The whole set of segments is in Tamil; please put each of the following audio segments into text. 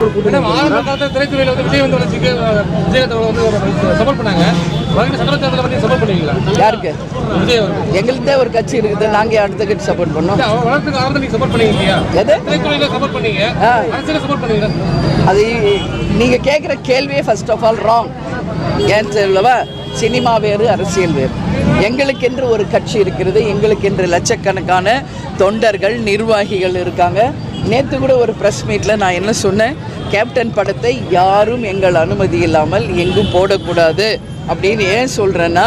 திரைத்துறையில் வந்து விஜய் வந்து வளர்ச்சிக்கு விஜயத்தை வந்து சப்போர்ட் பண்ணாங்க. யாருக்கு? எங்களுக்கே ஒரு கட்சி இருக்குது நாங்கள் அடுத்த கட்சி சப்போர்ட் பண்ணோம். அது நீங்கள் கேட்குற கேள்வியே ஃபர்ஸ்ட் ஆஃப் ஆல் ராங் ஏன் சொல்லவா? சினிமா வேறு அரசியல் வேறு. எங்களுக்கென்று ஒரு கட்சி இருக்கிறது எங்களுக்கென்று லட்சக்கணக்கான தொண்டர்கள் நிர்வாகிகள் இருக்காங்க. நேற்று கூட ஒரு ப்ரெஸ் மீட்டில் நான் என்ன சொன்னேன்? கேப்டன் படத்தை யாரும் எங்கள் அனுமதி இல்லாமல் எங்கும் போடக்கூடாது. அப்படின்னு ஏன் சொல்கிறேன்னா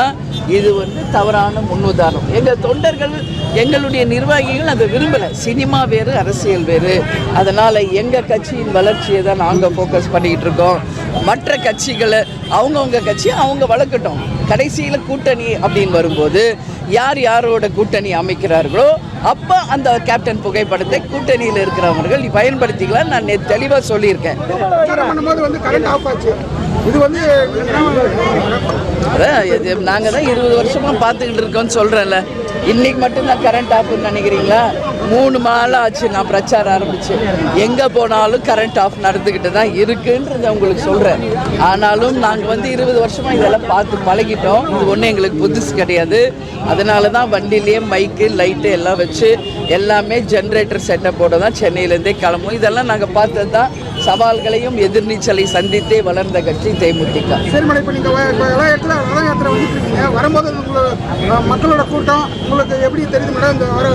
இது வந்து தவறான முன்னுதாரணம். எங்கள் தொண்டர்கள் எங்களுடைய நிர்வாகிகள் அதை விரும்பலை. சினிமா வேறு அரசியல் வேறு. அதனால் எங்கள் கட்சியின் வளர்ச்சியை தான் நாங்கள் ஃபோக்கஸ் பண்ணிக்கிட்டு இருக்கோம். மற்ற கட்சிகளை அவங்கவுங்க கட்சி அவங்க வளர்க்கட்டும். கடைசியில் கூட்டணி அப்படின்னு வரும்போது யார் யாரோட கூட்டணி அமைக்கிறார்களோ அப்போ அந்த கேப்டன் புகைப்படத்தை கூட்டணியில் இருக்கிறவர்கள் பயன்படுத்திக்கலாம் நான் தெளிவாக சொல்லியிருக்கேன். வந்து இது வந்து அதான் நாங்கள் தான் இருபது வருஷமாக பார்த்துக்கிட்டு இருக்கோம்னு சொல்கிறேன்ல இன்னைக்கு மட்டும்தான் கரண்ட் ஆஃப்னு நினைக்கிறீங்களா? மூணு மாதம் ஆச்சு நான் பிரச்சாரம் ஆரம்பிச்சு. எங்கே போனாலும் கரண்ட் ஆஃப் நடந்துக்கிட்டு தான் இருக்குன்றதை உங்களுக்கு சொல்கிறேன் ஆனாலும் நாங்கள் வந்து இருபது வருஷமாக இதெல்லாம் பார்த்து பழகிட்டோம். இது ஒன்றும் எங்களுக்கு புதுசு கிடையாது. அதனால தான் வண்டியிலேயே மைக்கு லைட்டு எல்லாம் வச்சு எல்லாமே ஜென்ரேட்டர் செட்டப்போட தான் சென்னையிலேருந்தே கிளம்பும் இதெல்லாம் நாங்கள் பார்த்தது தான் சவால்களையும் எதிர்நீச்சலை சந்தித்தே வளர்ந்த கட்சி தேமுதிக. சரிமலை இப்போ நீங்கள் எல்லா இடத்துல ரத யாத்திரை வரும்போது மக்களோட கூட்டம் உங்களுக்கு எப்படி தெரியுது மேடம்? இந்த வர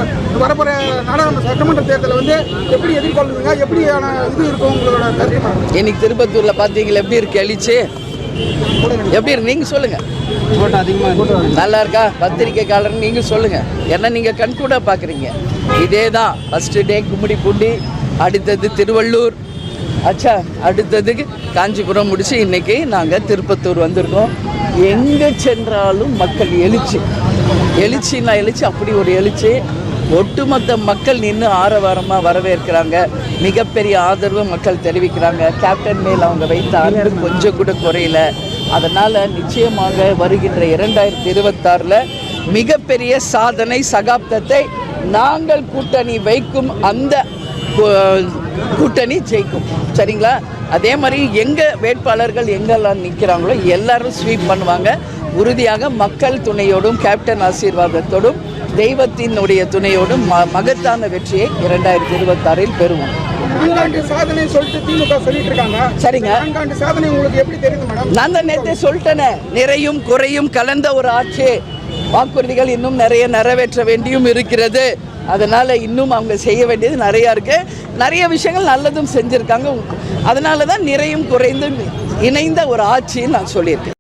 வரப்போகிற நாடாளுமன்ற சட்டமன்ற தேர்தலை வந்து எப்படி எதிர்கொள்ளுங்க எப்படியான இது இருக்கும் உங்களோட கருத்து மேடம்? இன்னைக்கு திருப்பத்தூரில் பார்த்தீங்களா எப்படி இருக்கு எழுச்சி? எப்படி இருக்கு நீங்கள் சொல்லுங்கள் நல்லா இருக்கா? பத்திரிக்கைக்காரர் நீங்கள் சொல்லுங்கள் ஏன்னா நீங்கள் கண்கூட பார்க்குறீங்க இதே தான் ஃபஸ்ட்டு டே கும்மிடி பூண்டி அடுத்தது திருவள்ளூர். அச்சா அடுத்ததுக்கு காஞ்சிபுரம் முடித்து இன்றைக்கி நாங்கள் திருப்பத்தூர் வந்திருக்கோம். எங்கே சென்றாலும் மக்கள் எழுச்சி. எழுச்சின்னா எழுச்சி அப்படி ஒரு எழுச்சி. ஒட்டுமொத்த மக்கள் நின்று ஆரவாரமாக வரவேற்கிறாங்க. மிகப்பெரிய ஆதரவு மக்கள் தெரிவிக்கிறாங்க. கேப்டன் மேல் அவங்க வைத்த ஆதரவு கொஞ்சம் கூட குறையில. அதனால் நிச்சயமாக வருகின்ற இரண்டாயிரத்தி இருபத்தாறில் மிகப்பெரிய சாதனை சகாப்தத்தை நாங்கள் கூட்டணி வைக்கும் அந்த கூட்டணி ஜெயிக்கும். சரிங்களா? அதே மாதிரி எங்கள் வேட்பாளர்கள் எங்கெல்லாம் நிற்கிறாங்களோ எல்லாரும் ஸ்வீப் பண்ணுவாங்க. உறுதியாக மக்கள் துணையோடும் கேப்டன் ஆசீர்வாதத்தோடும் தெய்வத்தினுடைய துணையோடும் ம மகத்தான வெற்றியை இரண்டாயிரத்தி இருபத்தாறில் பெறுவோம். நான்காண்டு சாதனை சொல்லிட்டு திமுக சொல்லிட்டு இருக்காங்க. சரிங்க. நான்காண்டு சாதனை உங்களுக்கு எப்படி தெரியுது மேடம் நான் தான் நேற்றே சொல்லிட்டேனே நிறையும் குறையும் கலந்த ஒரு ஆட்சி. வாக்குறுதிகள் இன்னும் நிறைய நிறைவேற்ற வேண்டியும் இருக்கிறது. அதனால் இன்னும் அவங்க செய்ய வேண்டியது நிறையா இருக்குது நிறைய விஷயங்கள் நல்லதும் செஞ்சுருக்காங்க. அதனால தான் நிறையும் குறைந்தும் இணைந்த ஒரு ஆட்சின்னு நான் சொல்லியிருக்கேன்.